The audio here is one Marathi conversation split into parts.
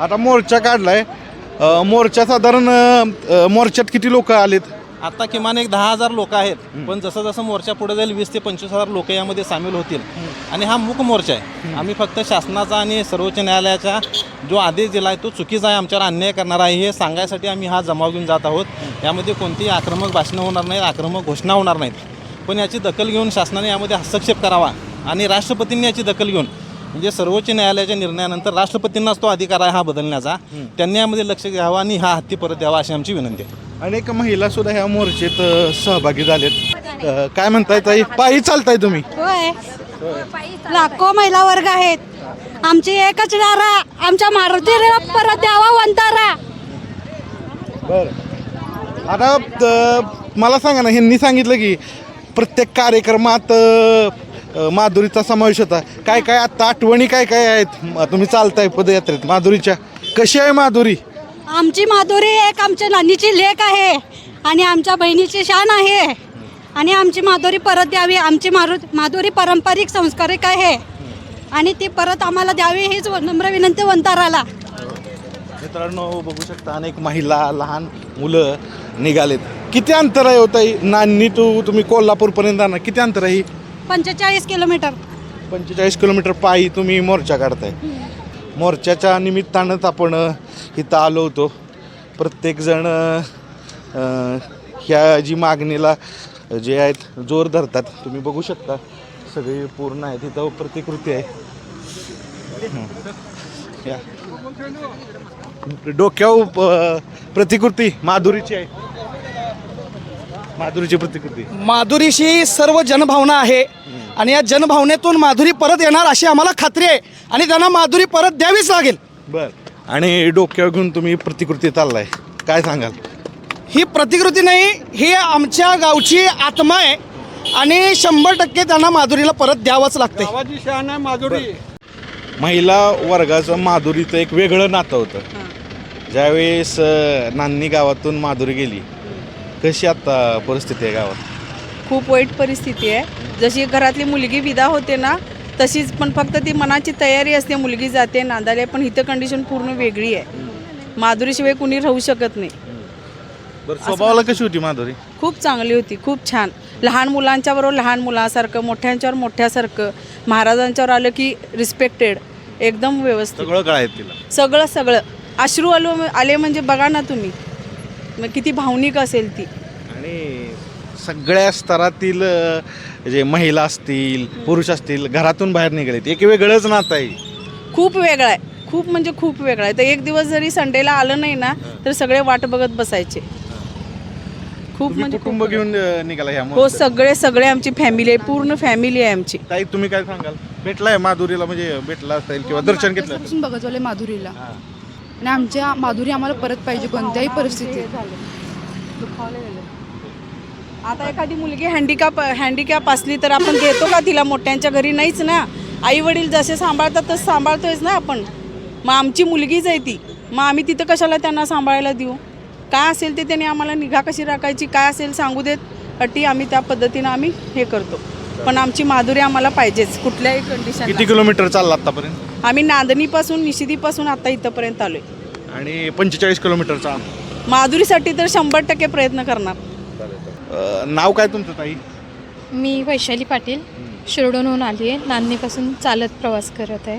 आता मोर्चा काढलाय. अ, मोर्चा साधारण अ, मोर्चात किती लोक आलेत? आता किमान एक दहा हजार लोक आहेत. पण जसं जसं मोर्चा पुढे जाईल वीस ते पंचवीस हजार लोक यामध्ये सामील होतील. आणि हा मूक मोर्चा आहे. आम्ही फक्त शासनाचा आणि सर्वोच्च न्यायालयाचा जो आदेश दिला आहे तो चुकीचा आहे आमच्यावर अन्याय करणार आहे हे सांगायसाठी आम्ही हा जमाव घेऊन जात आहोत. यामध्ये कोणतीही आक्रमक भाषणं होणार नाहीत आक्रमक घोषणा होणार नाहीत. पण याची दखल घेऊन शासनाने यामध्ये हस्तक्षेप करावा आणि राष्ट्रपतींनी याची दखल घेऊन म्हणजे सर्वोच्च न्यायालयाच्या निर्णयानंतर राष्ट्रपतींनाच तो अधिकार आहे हा बदलण्याचा. त्यांनी यामध्ये लक्ष घ्यावं आणि हा हत्ती परत द्यावा अशी आमची विनंती आहे. अनेक महिला सुद्धा ह्या मोर्चेत अ, सहभागी झालेत. अ, काय म्हणताय ताई? पायी चालताय तुम्ही. होय. लाखो महिला वर्ग आहेत. आमची एकच नारा आमच्या मारुतीला परत द्यावा वंतारा. बरं. आता अ, मला सांगा ना ह्यांनी सांगितलं की प्रत्येक कार्यक्रमात अ, माधुरीचा समावेश होता. काय काय आता आठवणी काय काय आहेत? तुम्ही चालताय पदयात्रेत. माधुरीच्या. कशी आहे माधुरी? आमची माधुरी एक आमच्या नानीची लेख आहे आणि आमच्या बहिणीची शान आहे. आणि आमची माधुरी परत द्यावी आमची मारु माधुरी पारंपरिक संस्कारिक आहे. आणि ती परत आम्हाला द्यावी हीच नम्र विनंती वंताराला. मित्रांनो बघू शकता अनेक महिला लहान मुलं निघालेत. किती अंतर आहे होता नान्नी तू तुम्ही कोल्हापूरपर्यंत जाणार. किती अंतर आहे? पंचेचाळीस किलोमीटर. पंचेचाळीस किलोमीटर पायी तुम्ही मोर्चा काढताय. मोर्चाच्या निमित्तानंच आपण इथं आलो होतो. प्रत्येकजण अ, ह्या जी मागणीला जे आहेत जोर धरतात. तुम्ही बघू शकता सगळी पूर्ण आहे तिथं प्रतिकृती आहे. हं. या. डोक्यावर अ, प्रतिकृती माधुरीची आहे. माधुरीची प्रतिकृती. माधुरीशी सर्व जनभावना आहे. आणि या जनभावनेतून माधुरी परत येणार अशी आम्हाला खात्री आहे. आणि त्यांना माधुरी परत द्यावीच लागेल. बर. आणि डोक्यावर घेऊन तुम्ही प्रतिकृती चाललाय. काय सांगाल? ही प्रतिकृती नाही ही आमच्या गावची आत्मा आहे. आणि शंभर टक्के त्यांना माधुरीला परत द्यावंच लागते महिला वर्गाचं माधुरीचं एक वेगळं नातं होतं. ज्यावेळेस अ, नान्नी गावातून माधुरी गेली कशी आता परिस्थिती आहे गावात? खूप वाईट परिस्थिती आहे. जशी घरातली मुलगी विदा होते ना तशीच पण फक्त ती मनाची तयारी असते मुलगी जाते नांदायला पण इथं कंडिशन पूर्ण वेगळी आहे. माधुरीशिवाय कुणी राहू शकत नाही. बरं स्वभावाला कशी होती माधुरी? खूप चांगली होती खूप छान. लहान मुलांच्या बरोबर लहान मुलासारखं मोठ्यांच्यावर मोठ्यासारखं महाराजांच्यावर आलं की रिस्पेक्टेड एकदम व्यवस्थित. सगळं तिला. सगळं सगळं. अश्रू आलो आले म्हणजे बघा ना तुम्ही. मग किती भावनिक असेल ती. आणि सगळ्या स्तरातील अ, जे महिला असतील पुरुष असतील घरातून बाहेर निघालेत. एक वेगळंच नातं आहे. खूप वेगळा आहे. खूप म्हणजे खूप वेगळा आहे. तर एक दिवस जरी संडेला आलं नाही ना तर सगळे वाट बघत बसायचे. खूप तुम्ही म्हणजे कुटुंब खूप घेऊन अ, निघाला ह्या हो. सगळे सगळे आमची फॅमिली आहे. पूर्ण फॅमिली आहे आमची. ताई तुम्ही काय सांगाल? भेटलाय माधुरीला म्हणजे भेटला असेल किंवा दर्शन घेतलं असेल? बघत आले माधुरीला. आणि आमच्या माधुरी आम्हाला परत पाहिजे कोणत्याही परिस्थितीत. आता एखादी मुलगी हँडिकॅप हँडिकॅप असली तर आपण घेतो का तिला? मोठ्यांच्या घरी नाहीच ना. आई वडील जसे सांभाळतात तसं सांभाळतोयच ना आपण. मग आमची मुलगीच आहे ती. मग आम्ही तिथं कशाला त्यांना सांभाळायला देऊ? काय असेल ते त्यांनी आम्हाला निगा कशी राखायची? काय असेल सांगू देत. अटी आम्ही त्या पद्धतीनं आम्ही हे करतो. पण आमची माधुरी आम्हाला पाहिजेच कुठल्याही कंडिशन किती किलोमीटर चालला आतापर्यंत? आम्ही नांदणीपासून निशिदीपासून आता इथंपर्यंत आलोय. आणि पंचेचाळीस किलोमीटरचा माधुरीसाठी तर शंभर टक्के प्रयत्न करणार. अ, नाव काय तुमचं ताई? मी वैशाली पाटील शिरडोनहून आली आहे नांदणीपासून चालत प्रवास करत आहे.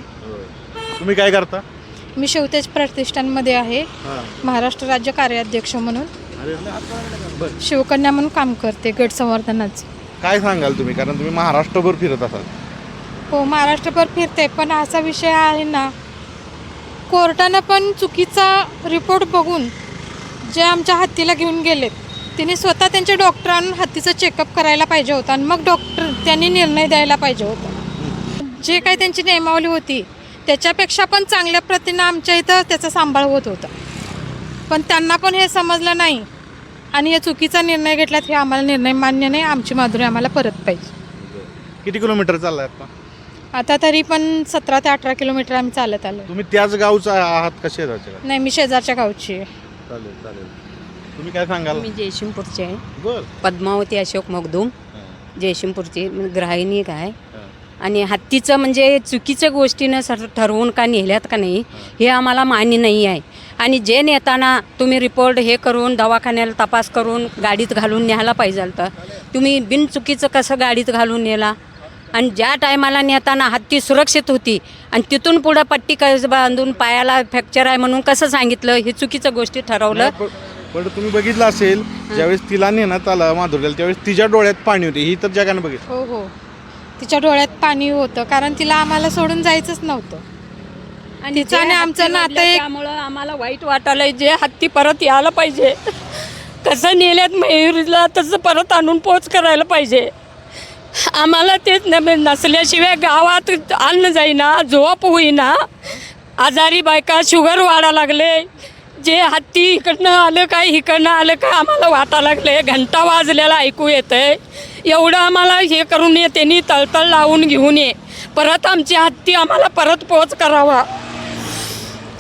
तुम्ही काय करता? मी शेवतेज प्रतिष्ठानमध्ये आहे. महाराष्ट्र राज्य कार्याध्यक्ष म्हणून. शिवकन्या म्हणून काम करते गट संवर्धनाचं काय सांगाल तुम्ही? कारण तुम्ही महाराष्ट्रभर फिरत असाल. हो महाराष्ट्रभर फिरते. पण असा विषय आहे ना कोर्टानं पण चुकीचा रिपोर्ट बघून जे आमच्या हत्तीला घेऊन गेलेत तिने स्वतः त्यांच्या डॉक्टरांना हत्तीचं चेकअप करायला पाहिजे होतं आणि मग डॉक्टर त्यांनी निर्णय द्यायला पाहिजे होता. जे काही त्यांची नियमावली होती त्याच्यापेक्षा पण चांगल्या प्रतीनं आमच्या इथं त्याचा सांभाळ होत होता. पण त्यांना पण हे समजलं नाही. आणि हे चुकीचा निर्णय घेतलात हे आम्हाला निर्णय मान्य नाही. आमची माधुरी आम्हाला परत पाहिजे. किती किलोमीटर चाललाय आता? आता तरी पण सतरा ते अठरा किलोमीटर आम्ही चालत आलो तुम्ही त्याच गावचा आहात कसे आहेत नाही मी शेजारच्या गावची आहे. चालेल चालेल. तुम्ही काय सांगाल? मी जयशिंगपूरचे आहे. बर. पद्मावती अशोक मगदूम. जयशिंगपूरची म्हणजे ग्राहिणी आहे. आणि हत्तीचं म्हणजे चुकीच्या गोष्टीनं सर ठरवून का नेल्यात का नाही हे आम्हाला मान्य नाही आहे. आणि जे नेताना तुम्ही रिपोर्ट हे करून दवाखान्याला तपास करून गाडीत घालून न्यायला पाहिजे तर तुम्ही बिनचुकीचं कसं गाडीत घालून नेला? आणि ज्या टायमाला नेताना हत्ती सुरक्षित होती आणि तिथून पुढं पट्टी क बांधून पायाला फ्रॅक्चर आहे म्हणून कसं सांगितलं हे चुकीचं गोष्टी ठरवलं? पण पण तुम्ही बघितलं असेल ज्यावेळेस तिला नेण्यात आला माधुरीला त्यावेळेस तिच्या डोळ्यात पाणी होते. ही तर जगानं बघितलं. हो हो. तिच्या डोळ्यात पाणी होतं कारण तिला आम्हाला सोडून जायचंच नव्हतं. आणि तिचं आणि आमचं नातं एक त्यामुळं आम्हाला वाईट वाटायलंय. जे हत्ती परत यायला पाहिजे कसं नेल्यात मयुरीला तसं परत आणून पोच करायला पाहिजे. आम्हाला तेच न नसल्याशिवाय गावात अन्न जाईना झोप होईना. आजारी बायका शुगर वाढा लागले. जे हत्ती इकडनं आलं काय इकडनं आलं काय आम्हाला वाटा लागले. घंटा वाजलेला ऐकू येतंय. एवढं आम्हाला हे करून ये त्यांनी तळतळ लावून घेऊन ये. परत आमची हत्ती आम्हाला परत पोच करावा.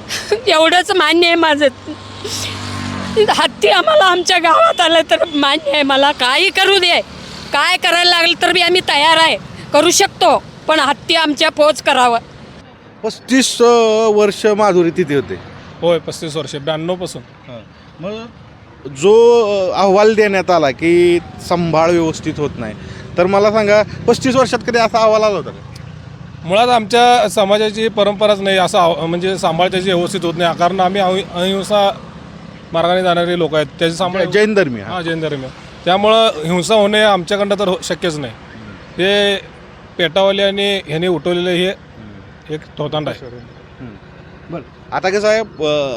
एवढंच मान्य आहे माझं. हत्ती आम्हाला आमच्या गावात आलं तर मान्य आहे मला. काही करू दे. काय करायला लागलं तर बी आम्ही तयार आहे. करू शकतो पण हत्ती आमच्या पोच करावं. पस्तीस वर्ष माधुरी तिथे होते. होय पस्तीस वर्ष ब्याण्णवपासून. मग जो अहवाल देण्यात आला की सांभाळ व्यवस्थित होत नाही तर मला सांगा पस्तीस वर्षात कधी असा अहवाल आला होता का? मुळात आमच्या समाजाची परंपराच नाही असं आव- म्हणजे सांभाळ त्याची व्यवस्थित होत नाही कारण आम्ही अहि- अहिंसा मार्गाने जाणारे लोक आहेत त्याची सांभाळ जैन धर्मीय हा. जैन धर्म. त्यामुळं हिंसा होणे आमच्याकडं तर हो- शक्यच नाही. हे पेटावाले आणि ह्याने उठवलेलं हे एक थोतांड आहे. बरं. आता कसं आहे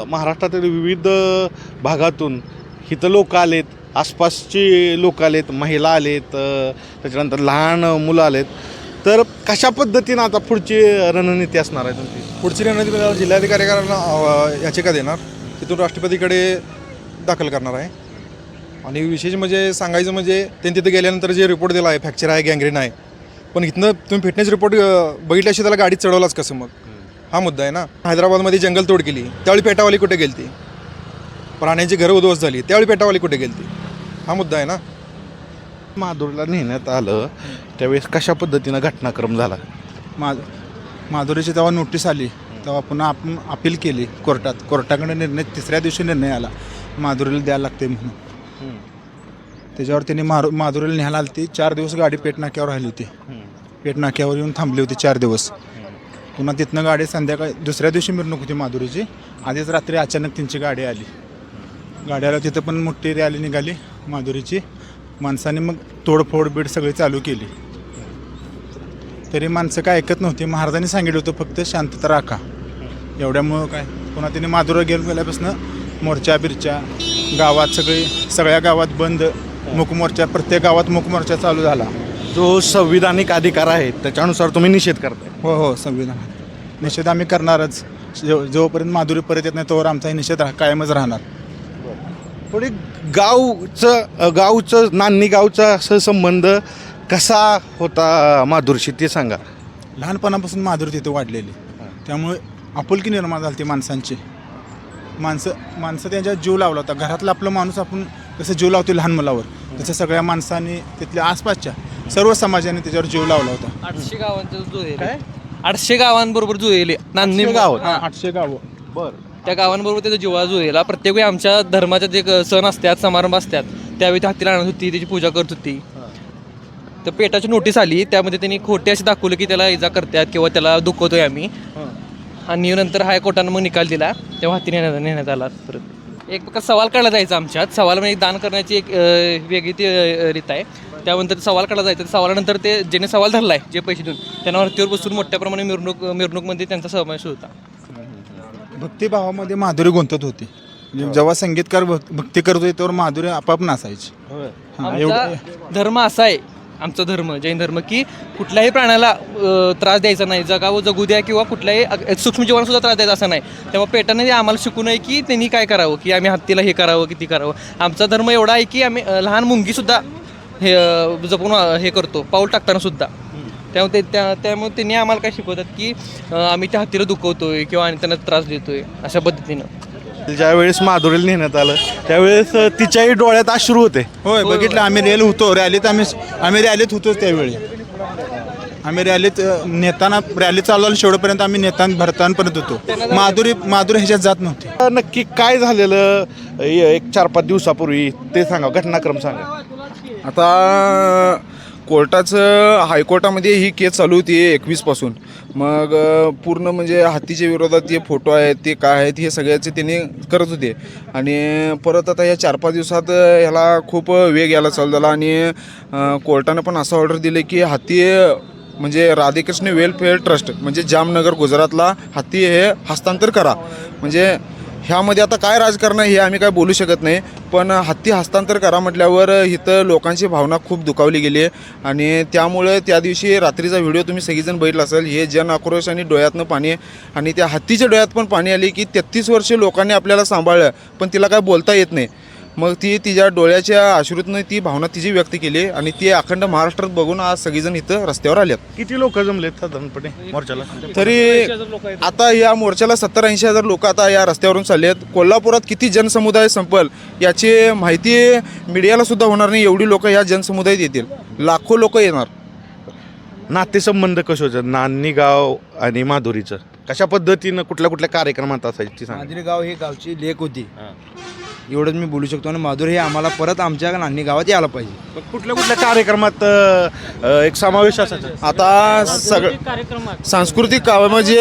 महाराष्ट्रातील विविध भागातून इथं लोक आलेत आसपासची लोक आलेत महिला आलेत त्याच्यानंतर लहान मुलं आलेत. तर कशा पद्धतीनं आता पुढची रणनीती असणार आहे तुमची? पुढची रणनीती जिल्हाधिकाऱ्यांना याचिका देणार. तिथून राष्ट्रपतीकडे दाखल करणार आहे. आणि विशेष म्हणजे सांगायचं म्हणजे त्यांनी तिथे गेल्यानंतर जे रिपोर्ट दिला आहे फ्रॅक्चर आहे गँग्रीन आहे पण इथनं तुम्ही फिटनेस रिपोर्ट बघितल्याशी त्याला गाडीत चढवलाच कसं मग? हा मुद्दा आहे ना. हैदराबादमध्ये जंगलतोड केली त्यावेळी पेटावाली कुठे गेली ती प्राण्यांची घरं उद्ध्वस्त झाली त्यावेळी पेटावाली कुठे गेली ती हा मुद्दा आहे ना. माधुरीला नेण्यात आलं त्यावेळेस कशा पद्धतीनं घटनाक्रम झाला? मा माधुरीची जेव्हा नोटीस आली. तेव्हा पुन्हा आपण अपील केली कोर्टात. कोर्टाकडे निर्णय तिसऱ्या दिवशी निर्णय आला. माधुरीला द्यायला लागते म्हणून. त्याच्यावर त्यांनी मारू माधुरीला न्यायला आली ती चार दिवस गाडी पेट नाक्यावर राहिली होती. पेट नाक्यावर येऊन थांबली होती चार दिवस. पुन्हा तिथनं गाडी संध्याकाळी दुसऱ्या दिवशी मिरवणूक होती माधुरीची. आधीच रात्री अचानक त्यांची गाडी आली. गाड्याला तिथं पण मोठी रॅली निघाली माधुरीची. माणसाने मग तोडफोड बीड सगळी चालू केली. तरी माणसं काय ऐकत नव्हती. महाराजांनी सांगितलं होतं फक्त शांतता राखा. एवढ्यामुळं काय? पुन्हा तिने माधुरा गेल गेल्यापासून मोर्चा बिरच्या गावात सगळी सगळ्या गावात बंद मुकमोर्चा प्रत्येक गावात मुकमोर्चा चालू झाला. जो संविधानिक अधिकार आहे त्याच्यानुसार तुम्ही निषेध करताय. हो हो संविधान. निषेध आम्ही करणारच. जो जोपर्यंत माधुरी परत येत नाही तोवर आमचा हे निषेध कायमच राहणार. थोडी गावचं गावचं नान्नी गावचा असं संबंध कसा होता माधुरशी ते सांगा. लहानपणापासून माधुरी तिथे वाढलेली. त्यामुळे आपुलकी निर्माण झाली ती माणसांची. माणसं माणसं त्यांच्या जीव लावला होता. घरातला आपलं माणूस आपण कसं जीव लावतो लहान मुलावर तसं सगळ्या माणसांनी तिथल्या आसपासच्या सर्व समाजाने त्याच्यावर जीव लावला होता. आठशे गावांचा जुळेल आठशे गावांबरोबर जुळेल नांदी गाव? हां. आठशे गावं. बरं. त्या गावांबरोबर त्याचा जिव्हा जुळेला प्रत्येक वेळी आमच्या धर्माचे जे सण असतात समारंभ असतात त्यावेळी ती हत्तीला आणत होती त्याची पूजा करत होती. तर पेटाची नोटीस आली त्यामध्ये त्यांनी खोटे असे दाखवले की त्याला इजा करतात किंवा त्याला दुखवतोय आम्ही. आणि नंतर हायकोर्टानं मग निकाल दिला तेव्हा हत्ती नेण्यात नेण्यात आला परत. एक प्रकार सवाल काढला जायचा आमच्यात. सवाल म्हणजे दान करण्याची एक वेगळी ती रीत आहे. त्यानंतर सवाल काढला जायचा सवालानंतर ते ज्याने सवाल धरला आहे जे पैसे देऊन त्यांना वरतीवर बसून मोठ्या प्रमाणे मिरवणूक मिरवणूकमध्ये त्यांचा समावेश होता. भक्तिभावामध्ये माधुरी गुंतत होती. म्हणजे जेव्हा संगीतकार भक- भक्ती करत होते तेव्हा माधुरी आपाप नाचायची हां, एवढं आमचा धर्म असा आहे आमचा धर्म जैन धर्म की कुठल्याही प्राण्याला अ, त्रास द्यायचा नाही. जगावं जगू द्या किंवा कुठल्याही अ- सूक्ष्मजीवांना सुद्धा त्रास द्यायचा असा नाही. तेव्हा पेटाने आम्हाला शिकू नये की त्यांनी काय करावं की आम्ही हत्तीला हे करावं किती करावं. आमचा धर्म एवढा आहे की आम्ही अ, लहान मुंगीसुद्धा हे अ, जपून अ, हे करतो पाऊल टाकताना सुद्धा. त्यामुळे ते त्या त्यामुळे त्यांनी आम्हाला काय शिकवतात की आम्ही त्या हत्तीला दुखवतोय किंवा आणि त्यांना त्रास देतोय अशा पद्धतीनं. ज्या वेळेस माधुरीला नेण्यात आलं त्यावेळेस तिच्याही डोळ्यात अश्रू होते. होय बघितलं आम्ही रॅली होतो रॅलीत आम्ही आम्ही रॅलीत होतोच त्यावेळी. आम्ही रॅलीत नेताना रॅली चालवली शेवटपर्यंत आम्ही नेताना भरतांपर्यंत होतो. माधुरी माधुरी ह्याच्यात जात नव्हती. नक्की काय झालेलं एक चार पाच दिवसापूर्वी ते सांगा घटनाक्रम सांगा. आता कोर्टाचं हायकोर्टामध्ये ही केस चालू होती एकवीसपासून. मग पूर्ण म्हणजे हत्तीच्या विरोधात जे फोटो आहेत ते काय आहेत हे सगळ्याचे त्यांनी करत होते. आणि परत आता या चार पाच दिवसात ह्याला खूप वेग यायला चालू झाला आणि कोर्टानं पण असं ऑर्डर दिले की हत्ती म्हणजे राधेकृष्ण वेलफेअर ट्रस्ट म्हणजे जामनगर गुजरातला हत्ती हे हस्तांतर करा. म्हणजे ह्यामध्ये आता काय राजकारण आहे हे आम्ही काय बोलू शकत नाही. पण हत्ती हस्तांतर करा म्हटल्यावर इथं लोकांची भावना खूप दुखावली गेली आहे. आणि त्यामुळे त्या दिवशी रात्रीचा व्हिडिओ तुम्ही सगळीजण बघितला असेल. हे जन आक्रोश आणि डोळ्यातनं पाणी आहे. आणि त्या हत्तीच्या डोळ्यात पण पाणी आली की तेहतीस वर्षे लोकांनी आपल्याला सांभाळलं. पण तिला काय बोलता येत नाही. मग ती तिच्या डोळ्याच्या अश्रूतनं ती भावना तिची व्यक्त केली आणि ती अखंड महाराष्ट्रात बघून आज सगळीजण इथं रस्त्यावर आल्यात किती लोक जमलेत साधारणपणे मोर्चाला? तरी आता या मोर्चाला सत्तर ऐंशी हजार लोक आता या रस्त्यावरून चालले आहेत कोल्हापुरात किती जनसमुदाय संपल याची माहिती मीडियाला सुद्धा होणार नाही. एवढी लोक या जनसमुदायात येतील. लाखो लोक येणार. नातेसंबंध कसे होते नान्नी गाव आणि माधुरीचं. कशा पद्धतीनं कुठल्या कुठल्या कार्यक्रमात असायची ती सांगा. माधुरी गाव ही गावची लेक होती. एवढंच मी बोलू शकतो. आणि माधुरी हे आम्हाला परत आमच्या नानी गावात यायला पाहिजे. पण कुठल्या कुठल्या कार्यक्रमात अ, अ, एक समावेश असायचा? आता सगळं सांस्कृतिक कामं म्हणजे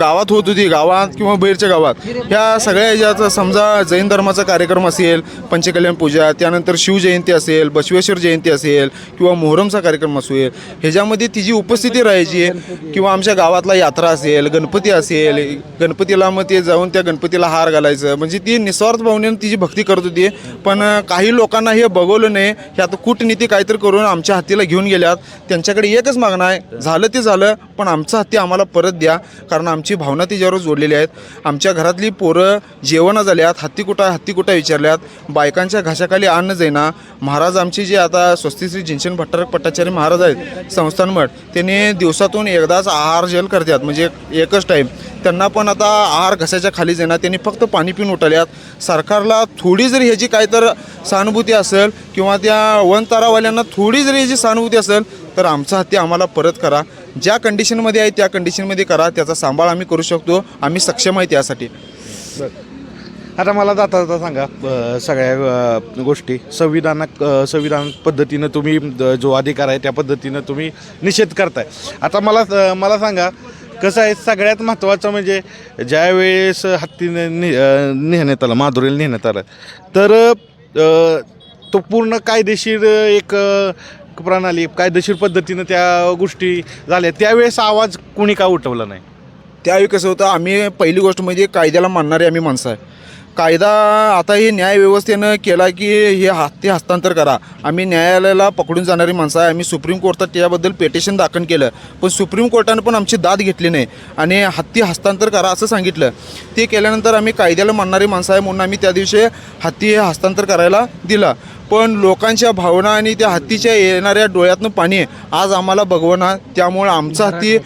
गावात होत होती गावात किंवा बाहेरच्या गावात. ह्या सगळ्या ह्याच्यात समजा जैन धर्माचा कार्यक्रम असेल पंचकल्याण पूजा त्यानंतर शिवजयंती असेल बसवेश्वर जयंती असेल किंवा मोहरमचा कार्यक्रम असेल ह्याच्यामध्ये तिची उपस्थिती राहायची किंवा आमच्या गावातला यात्रा असेल गणपती असेल गणपतीला मग ते जाऊन त्या गणपतीला हार घालायचं म्हणजे ती निस्वार्थ भावनेनं तिची भक्ती करत होती पण काही लोकांना हे बघवलं नाही. हे आता कूटनीती काहीतरी करून आमच्या हातीला घेऊन गेल्यात. त्यांच्याकडे एकच मागणं आहे. झालं ते झालं पण आमचं हत्ती आम्हाला परत द्या. कारण आमची भावना तिच्यावर जोडलेली आहेत. आमच्या घरातली पोरं जेवणं झाल्यात. हत्ती कुठं हत्ती कुठं विचारल्यात. बायकांच्या घशाखाली अन्न जाईना महाराज आमचे जे आता स्वस्तिश्री जिंशन भट्टारक पट्टाचार्य महाराज आहेत संस्थान मठ त्यांनी दिवसातून एकदाच आहार जेल करतात. म्हणजे एकच टाईम त्यांना पण आता आहार घसायच्या खाली येणार त्यांनी फक्त पाणी पिऊन उठल्यात सरकारला थोडी जरी ह्याची काय तर सहानुभूती असेल किंवा त्या वनतारावाल्यांना थोडी जरी ह्याची सहानुभूती असेल तर आमचा हत्ती आम्हाला परत करा. ज्या कंडिशनमध्ये आहे त्या कंडिशनमध्ये करा. त्याचा सांभाळ आम्ही करू शकतो. आम्ही सक्षम आहे त्यासाठी आता मला जाता जाता सांगा सगळ्या गोष्टी. संविधानाक संविधान पद्धतीनं तुम्ही जो अधिकार आहे त्या पद्धतीनं तुम्ही निषेध करताय. आता मला मला सांगा कसं आहे सगळ्यात महत्त्वाचं म्हणजे ज्या वेळेस हत्तीने नि नेण्यात आलं माधुरीला नेण्यात आलं तर तो पूर्ण कायदेशीर एक प्रणाली कायदेशीर पद्धतीनं त्या गोष्टी झाल्या. त्यावेळेस आवाज कोणी का उठवला नाही? त्यावेळी कसं होतं आम्ही पहिली गोष्ट म्हणजे कायद्याला मानणारे आम्ही माणसं आहे. कायदा आता हे न्याय व्यवस्थेनं केला की हे हत्ती हस्तांतर करा. आम्ही न्यायालयाला पकडून जाणारी माणसं आहे. आम्ही सुप्रीम कोर्टात त्याबद्दल पेटिशन दाखल केलं. पण सुप्रीम कोर्टानं पण आमची दाद घेतली नाही. आणि हत्ती हस्तांतर करा असं सांगितलं. ते केल्यानंतर आम्ही कायद्याला मानणारी माणसं आहे म्हणून आम्ही त्या दिवशी हत्ती हे हस्तांतर करायला दिला. पण लोकांच्या भावना आणि त्या हत्तीच्या येणाऱ्या डोळ्यातनं पाणी आहे. आज आम्हाला बघवणार त्यामुळं आमचा हत्ती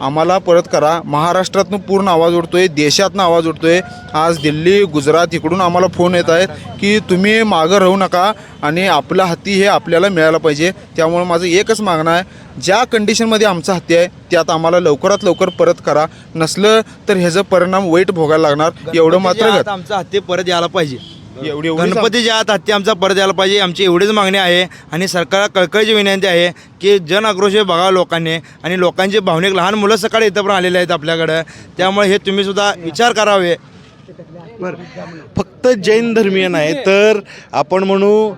आम्हाला परत करा. महाराष्ट्रातनं पूर्ण आवाज उडतोय देशातनं आवाज उडतोय. आज दिल्ली गुजरात इकडून आम्हाला फोन येत आहेत की तुम्ही मागं राहू नका आणि आपला हत्ती हे आपल्याला मिळायला पाहिजे. त्यामुळे माझं एकच मागणं आहे ज्या कंडिशनमध्ये आमचा हत्ती आहे त्यात आम्हाला लवकरात लवकर परत करा. नसलं तर ह्याचा परिणाम वाईट भोगायला लागणार. एवढं मात्र आमचा हत्ती परत यायला पाहिजे. एवढी गणपतीच्या आत हत्ती आमचा परत यायला पाहिजे. आमची एवढीच मागणी आहे आणि सरकारला कळकळीची विनंती आहे की जन आक्रोश हे बघा लोकांनी आणि लोकांचे भावनिक लहान मुलं सकाळी इथं पण आलेले आहेत आपल्याकडं. त्यामुळे हे तुम्ही सुद्धा विचार करावे. फक्त जैन धर्मीय नाही तर आपण म्हणू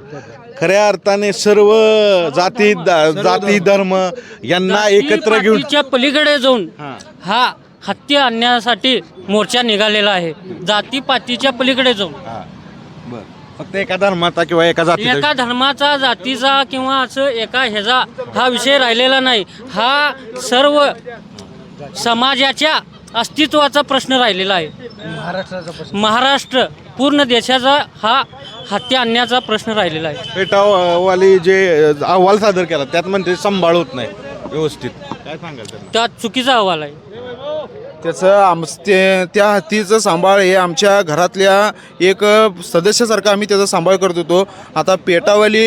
खऱ्या अर्थाने सर्व जाती द- जाती धर्म. यांना एकत्र घेऊन जातीपातीच्या पलीकडे जाऊन हा. हत्ती आणण्यासाठी मोर्चा निघालेला आहे. जातीपातीच्या पलीकडे जाऊन. फक्त एका धर्माचा किंवा एका जातीचा एका धर्माचा जातीचा किंवा असं एका ह्याचा हा विषय राहिलेला नाही. हा सर्व समाजाच्या अस्तित्वाचा प्रश्न राहिलेला आहे. महाराष्ट्र पूर्ण देशाचा हा हत्या आणण्याचा प्रश्न राहिलेला आहे. पेटावाली जे अहवाल सादर केला त्यात म्हणते सांभाळ होत नाही. व्यवस्थित. काय सांगाल? त्यात चुकीचा अहवाल आहे. त्याचं आम ते त्या हत्तीचं सांभाळ हे आमच्या घरातल्या एक सदस्यासारखं आम्ही त्याचा सांभाळ करत होतो. आता पेटावाली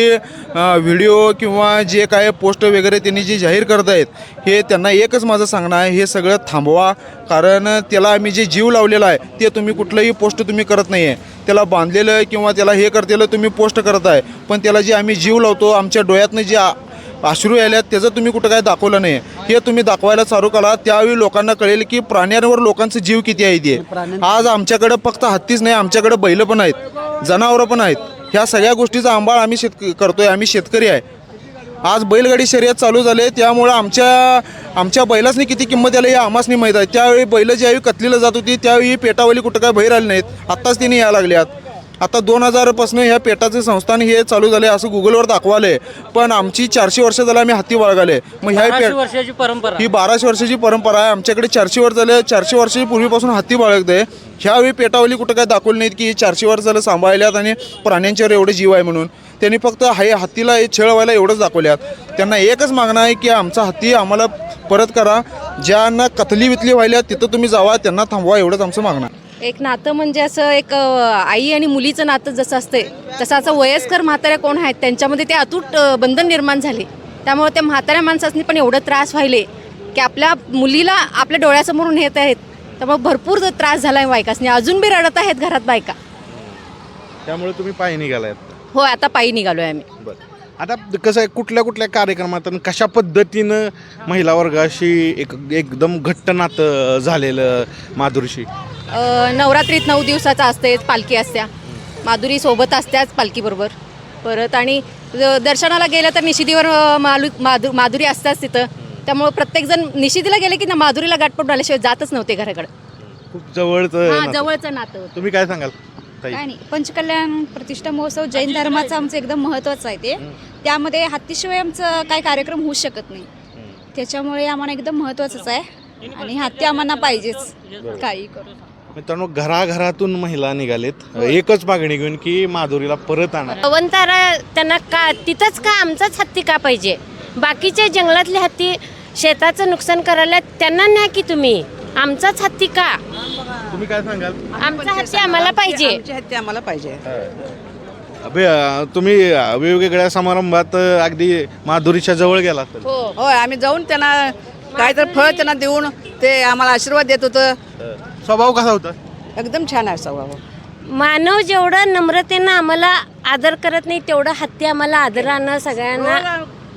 व्हिडिओ किंवा जे काय पोस्ट वगैरे त्यांनी जे जाहीर करत आहेत हे त्यांना एकच माझं सांगणं आहे हे सगळं थांबवा. कारण त्याला आम्ही जे जीव लावलेला आहे ते तुम्ही कुठलंही पोस्ट तुम्ही करत नाही आहे त्याला बांधलेलं किंवा त्याला हे करतेलं तुम्ही पोस्ट करत आहे पण त्याला जे आम्ही जीव लावतो आमच्या डोळ्यातनं जे आ- अश्रू यायल्यात त्याचं तुम्ही कुठं काय दाखवलं नाही. हे तुम्ही दाखवायला चालू करा. त्यावेळी लोकांना कळेल की प्राण्यांवर लोकांचं जीव किती आहे ते आज आमच्याकडं फक्त हत्तीच नाही आमच्याकडे बैल पण आहेत जनावरं पण आहेत. ह्या सगळ्या गोष्टीचा अंबाळ आम्ही शेतक करतोय आम्ही शेतकरी आहे. आज बैलगाडी शर्यत चालू झाले त्यामुळं आमच्या आमच्या बैलासनी किती किंमत आली हे आम्हासनी माहीत आहे. त्यावेळी बैल ज्यावेळी कतलीला जात होती त्यावेळी पेटावली कुठं काय बाहेर आले नाहीत. आत्ताच तिने यायला लागल्यात. आता दोन हजारपासून ह्या पेटाचे संस्थान हे चालू झाले असं गुगलवर दाखवाले. पण आमची चारशे वर्ष झालं आम्ही हत्ती बाळगाले. मग ह्या पेट वर्षाची परंपरा ही बाराशे वर्षाची परंपरा आहे. आमच्याकडे चारशे वर्ष झाले. चारशे वर्षाची पूर्वीपासून हत्ती बाळगते. ह्यावेळी पेटावली कुठं काय दाखवली नाहीत की चारशे वर्ष झालं सांभाळल्यात आणि प्राण्यांच्यावर एवढे जीव आहे म्हणून. त्यांनी फक्त हाय हत्तीला हे छेळ व्हायला एवढंच दाखवल्यात. त्यांना एकच मागणं आहे की आमचा हत्ती आम्हाला परत करा. ज्यांना कथली वितली व्हायल्या तिथं तुम्ही जावा त्यांना थांबवा एवढंच आमचं मागणं आहे. एक नातं म्हणजे असं एक आई आणि मुलीचं नातं जसं असते तसं असं वयस्कर म्हाताऱ्या कोण आहेत त्यांच्यामध्ये ते अतूट बंधन निर्माण झाले. त्यामुळे त्या म्हाताऱ्या माणसांनी पण एवढं त्रास व्हायले की आपल्या मुलीला आपल्या डोळ्यासमोरून येत आहेत. त्यामुळे भरपूर त्रास झाला आहे बायकासनी. अजून बी रडत आहेत घरात बायका. त्यामुळे तुम्ही पायी निघालायत हो आता पायी निघालो आहे आम्ही आता कसं आहे कुठल्या कुठल्या कार्यक्रमात कशा पद्धतीनं महिला वर्गाशी एक एकदम घट्ट नातं झालेलं माधुरीशी? नवरात्रीत नऊ दिवसाचा असते पालखी असत्या. माधुरी सोबत असत्याच पालखीबरोबर. परत आणि दर्शनाला गेलं तर निशिदीवर मालू माधु माधुरी असताच तिथं. त्यामुळे प्रत्येकजण निशिदीला गेले की ना माधुरीला गाठ पडून आल्याशिवाय जातच नव्हते घराकडे. खूप जवळचं हा. जवळचं नातं. तुम्ही काय सांगाल काय नाही पंचकल्याण प्रतिष्ठा महोत्सव जैन धर्माचं आमचं एकदम महत्त्वाचं आहे ते. त्यामध्ये हत्तीशिवाय आमचं काय कार्यक्रम होऊ शकत नाही. त्याच्यामुळे आम्हाला एकदम महत्त्वाचंच आहे. आणि हत्ती आम्हाला पाहिजेच काही करू मित्रांनो घराघरातून महिला निघालेत. एकच मागणी घेऊन की माधुरीला परत आणा. अवंतारा त्यांना का तिथंच का आमचाच हत्ती का पाहिजे? बाकीचे जंगलातले हत्ती शेताचं नुकसान करायला त्यांना न्या की तुम्ही. आमचाच हत्ती का? तुम्ही काय सांगाल? आमचा हत्ती आम्हाला पाहिजे. आमची हत्ती आम्हाला पाहिजे. अबे, अं, तुम्ही अं, वेगवेगळ्या समारंभात अं, अगदी माधुरीच्या जवळ गेला हो. होय आम्ही जाऊन त्यांना काय तर फळ त्यांना देऊन ते आम्हाला आशीर्वाद देत होतं. स्वभाव कसा होता? एकदम छान आहे स्वभाव. मानव जेवढं नम्रतेनं आम्हाला आदर करत नाही तेवढं हत्ती आम्हाला आदरानं सगळ्यांना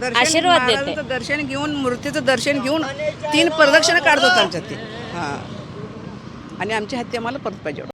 दर्शन- आशीर्वाद देते. महाराजांचं दर्शन घेऊन मूर्तीचं दर्शन घेऊन तीन प्रदक्षिणा काढत होतं आमच्या ते. हां. आणि आमची हत्ती आम्हाला परत पाहिजे